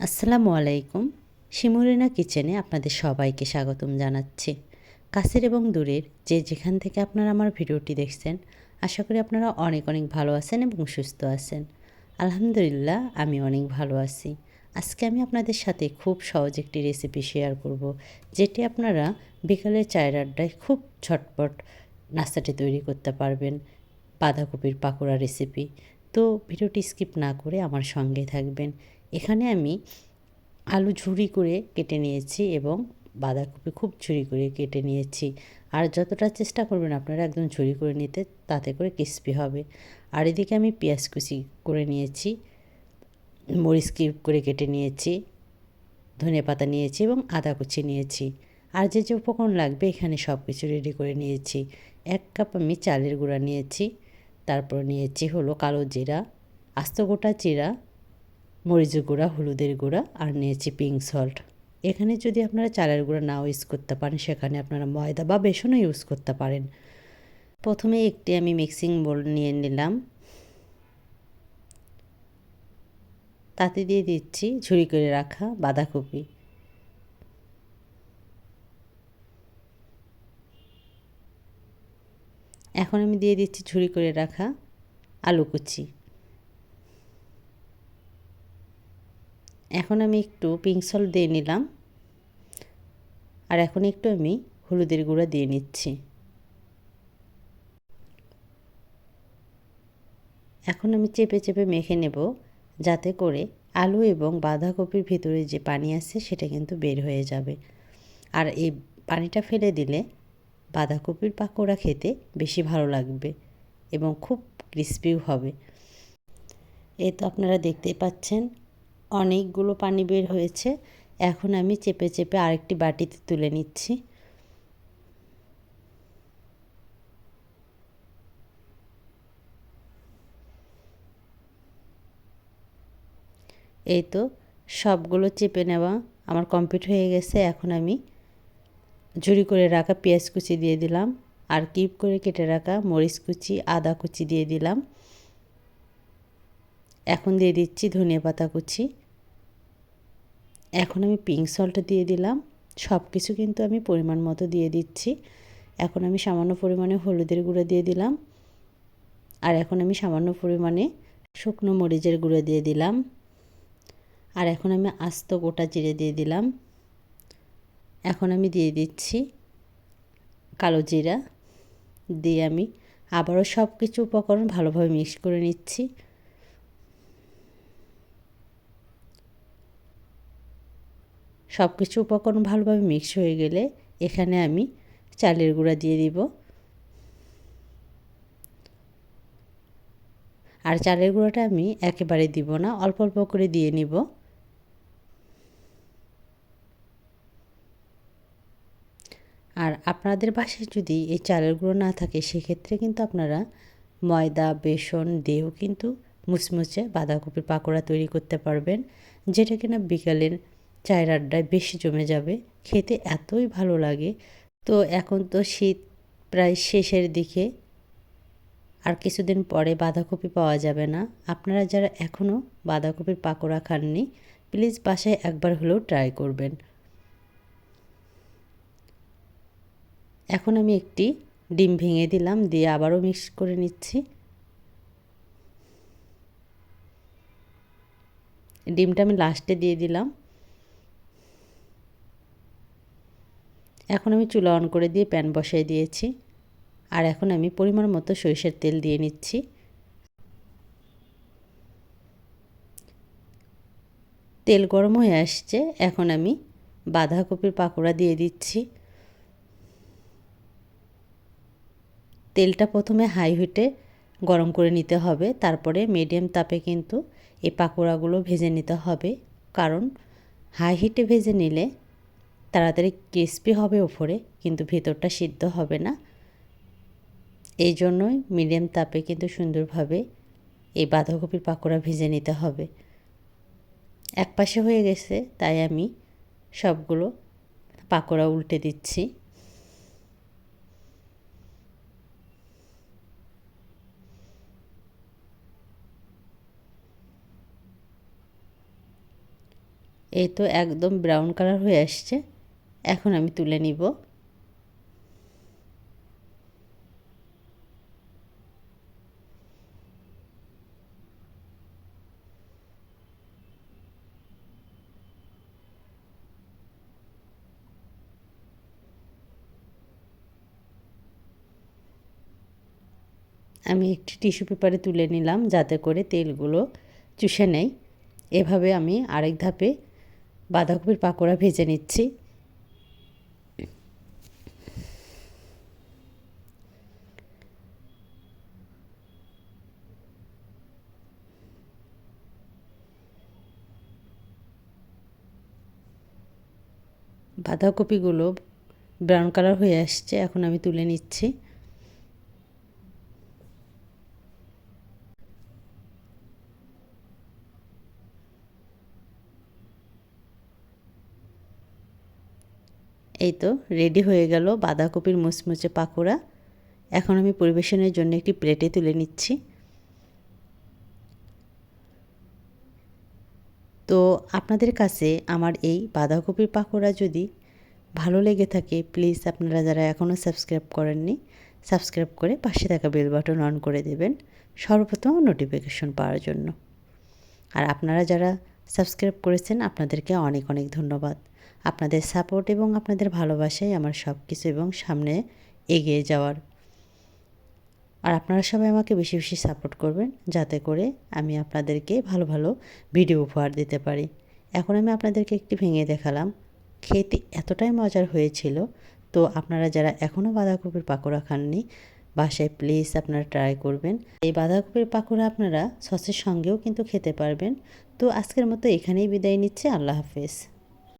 আসসালামু আলাইকুম। শিমুরিনা কিচেনে আপনাদের সবাইকে স্বাগতম জানাচ্ছি। কাছের এবং দূরের যে যেখান থেকে আপনারা আমার ভিডিওটি দেখছেন, আশা করি আপনারা অনেক অনেক ভালো আছেন এবং সুস্থ আছেন। আলহামদুলিল্লাহ, আমি অনেক ভালো আছি। আজকে আমি আপনাদের সাথে খুব সহজ একটি রেসিপি শেয়ার করব, যেটি আপনারা বিকালের চায়ের আড্ডায় খুব ঝটপট নাস্তাটি তৈরি করতে পারবেন। বাঁধাকপির পাকোড়া রেসিপি তো ভিডিওটি স্কিপ না করে আমার সঙ্গে থাকবেন। এখানে আমি আলু ঝুরি করে কেটে নিয়েছি এবং বাঁধাকপি খুব ঝুরি করে কেটে নিয়েছি। আর যতটা চেষ্টা করবেন আপনারা একদম ঝুরি করে নিতে, তাতে করে ক্রিস্পি হবে। আর এদিকে আমি পেঁয়াজ কুচি করে নিয়েছি, মরিচ কিউব করে কেটে নিয়েছি, ধনে পাতা নিয়েছি এবং আদা কুচি নিয়েছি। আর যে যে উপকরণ লাগবে এখানে সব কিছু রেডি করে নিয়েছি। এক কাপ আমি চালের গুঁড়া নিয়েছি, তারপর নিয়েছি হলো কালো জিরা, আস্ত গোটা জিরা মরিচের গুঁড়া, হলুদের গুঁড়া আর নিয়েছি পিঙ্ক সল্ট এখানে যদি আপনারা চালের গুঁড়া নাও ইউজ করতে পারেন, সেখানে আপনারা ময়দা বা বেসনও ইউজ করতে পারেন। প্রথমে একটি আমি মিক্সিং বোল নিয়ে নিলাম। তাতে দিয়ে দিচ্ছি ঝুড়ি করে রাখা বাঁধাকপি। এখন আমি দিয়ে দিচ্ছি ঝুড়ি করে রাখা আলু কুচি এখন আমি একটু পিঙ্ক সল্ট দিয়ে নিলাম। আর এখন একটু আমি হলুদের গুঁড়া দিয়ে নিচ্ছি। এখন আমি চেপে চেপে মেখে নেব, যাতে করে আলু এবং বাঁধাকপির ভিতরে যে পানি আছে সেটা কিন্তু বের হয়ে যাবে। আর এই পানিটা ফেলে দিলে বাঁধাকপির পাকোড়া খেতে বেশি ভালো লাগবে এবং খুব ক্রিস্পিও হবে। এই তো আপনারা দেখতেই পাচ্ছেন অনেকগুলো পানি বের হয়েছে। এখন আমি চেপে চেপে আরেকটি বাটিতে তুলে নিচ্ছি। এই তো, সবগুলো চেপে নেওয়া আমার কমপ্লিট হয়ে গেছে। এখন আমি ঝুরি করে রাখা পেঁয়াজ কুচি দিয়ে দিলাম আর কিপ করে কেটে রাখা মরিচ কুচি, আদা কুচি দিয়ে দিলাম। এখন দিয়ে দিচ্ছি ধনিয়া পাতা কুচি। এখন আমি পিঙ্ক সল্ট দিয়ে দিলাম। সব কিছু কিন্তু আমি পরিমাণ মতো দিয়ে দিচ্ছি। এখন আমি সামান্য পরিমাণে হলুদের গুঁড়ো দিয়ে দিলাম। আর এখন আমি সামান্য পরিমাণে শুকনো মরিচের গুঁড়ো দিয়ে দিলাম। আর এখন আমি আস্ত গোটা জিরে দিয়ে দিলাম। এখন আমি দিয়ে দিচ্ছি কালো জিরা। দিয়ে আমি আবারও সব কিছু উপকরণ ভালোভাবে মিক্স করে নিচ্ছি। সব কিছু উপকরণ ভালোভাবে মিক্স হয়ে গেলে এখানে আমি চালের গুঁড়া দিয়ে দিব। আর চালের গুঁড়োটা আমি একেবারে দিব না, অল্প অল্প করে দিয়ে নিব। আর আপনাদের বাসায় যদি এই চালের গুঁড়ো না থাকে, সেক্ষেত্রে কিন্তু আপনারা ময়দা, বেসন দিয়েও কিন্তু মুচমুচে বাঁধাকপির পাকোড়া তৈরি করতে পারবেন, যেটা কিনা বিকালের চায়ের আড্ডায় বেশি জমে যাবে। খেতে এতই ভালো লাগে। তো এখন তো শীত প্রায় শেষের দিকে। আর কিছুদিন পরে বাঁধাকপি পাওয়া যাবে না। আপনারা যারা এখনও বাঁধাকপির পাকোড়া খাননি, প্লিজ বাসায় একবার হলেও ট্রাই করবেন। এখন আমি একটি ডিম ভেঙে দিলাম, দিয়ে আবারও মিক্স করে নিচ্ছি। ডিমটা আমি লাস্টে দিয়ে দিলাম। এখন আমি চুলা অন করে দিয়ে প্যান বসাই দিয়েছি। আর এখন আমি পরিমাণ মতো সরিষার তেল দিয়ে নিচ্ছি। তেল গরম হয়ে আসছে, এখন আমি বাঁধাকপির পাকোড়া দিয়ে দিচ্ছি। তেলটা প্রথমে হাই হিটে গরম করে নিতে হবে, তারপরে মিডিয়াম তাপে কিন্তু এই পাকোড়াগুলো ভেজে নিতে হবে। কারণ হাই হিটে ভেজে নিলে তাড়াতাড়ি ক্রিস্পি হবে ওপরে, কিন্তু ভেতরটা সিদ্ধ হবে না। এই জন্যই মিডিয়াম তাপে কিন্তু সুন্দরভাবে এই বাঁধাকপির পাকোড়া ভেজে নিতে হবে। এক পাশে হয়ে গেছে, তাই আমি সবগুলো পাকোড়া উল্টে দিচ্ছি। এই তো একদম ব্রাউন কালার হয়ে আসছে। এখন আমি তুলে নিব। আমি একটি টিস্যু পেপারে তুলে নিলাম যাতে করে তেলগুলো চুষে নেয় এভাবে আমি আরেক ধাপে বাঁধাকপির পাকোড়া ভেজে নিচ্ছি। বাঁধাকপিগুলো ব্রাউন কালার হয়ে আসছে, এখন আমি তুলে নিচ্ছি। এই তো রেডি হয়ে গেল বাঁধাকপির মুচমুচে পাকোড়া। এখন আমি পরিবেশনের জন্য একটি প্লেটে তুলে নিচ্ছি। তো আপনাদের কাছে আমার এই বাঁধাকপির পাকোড়া যদি ভালো লেগে থাকে প্লিজ আপনারা যারা এখনও সাবস্ক্রাইব করেননি সাবস্ক্রাইব করে পাশে থাকা বেল বাটন অন করে দেবেন, সর্বপ্রথম নোটিফিকেশন পাওয়ার জন্য। আর আপনারা যারা সাবস্ক্রাইব করেছেন, আপনাদেরকে অনেক অনেক ধন্যবাদ। আপনাদের সাপোর্ট এবং আপনাদের ভালোবাসাই আমার সব কিছু এবং সামনে এগিয়ে যাওয়ার। আর আপনারা সবাই আমাকে বেশি বেশি সাপোর্ট করবেন, যাতে করে আমি আপনাদেরকে ভালো ভালো ভিডিও উপহার দিতে পারি। এখন আমি আপনাদেরকে একটি ভেঙে দেখালাম। খেতে এতটাই মজার হয়েছিল। তো আপনারা যারা এখনও বাঁধাকপির পাকোড়া খাননি, বাসায় প্লিজ আপনারা ট্রাই করবেন। এই বাঁধাকপির পাকোড়া আপনারা সসের সঙ্গেও কিন্তু খেতে পারবেন। তো আজকের মতো এখানেই বিদায় নিচ্ছে, আল্লাহ হাফেজ।